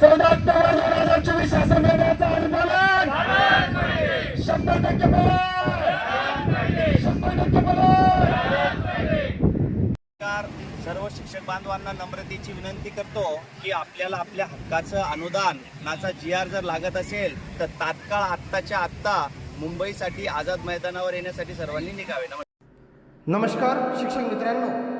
चौदा ऑक्टोबर दोन हजार चोवीस शासन शंभर टक्के शंभर टक्के सर्व शिक्षक बांधवांना नम्रतेची विनंती करतो की आपल्याला आपल्या हक्काचं अनुदान नाचा जी आर जर लागत असेल तर तात्काळ आत्ताच्या आत्ता मुंबईसाठी आझाद मैदानावर येण्यासाठी सर्वांनी निघावे. नमस्कार. नमस्कार शिक्षक मित्रांनो.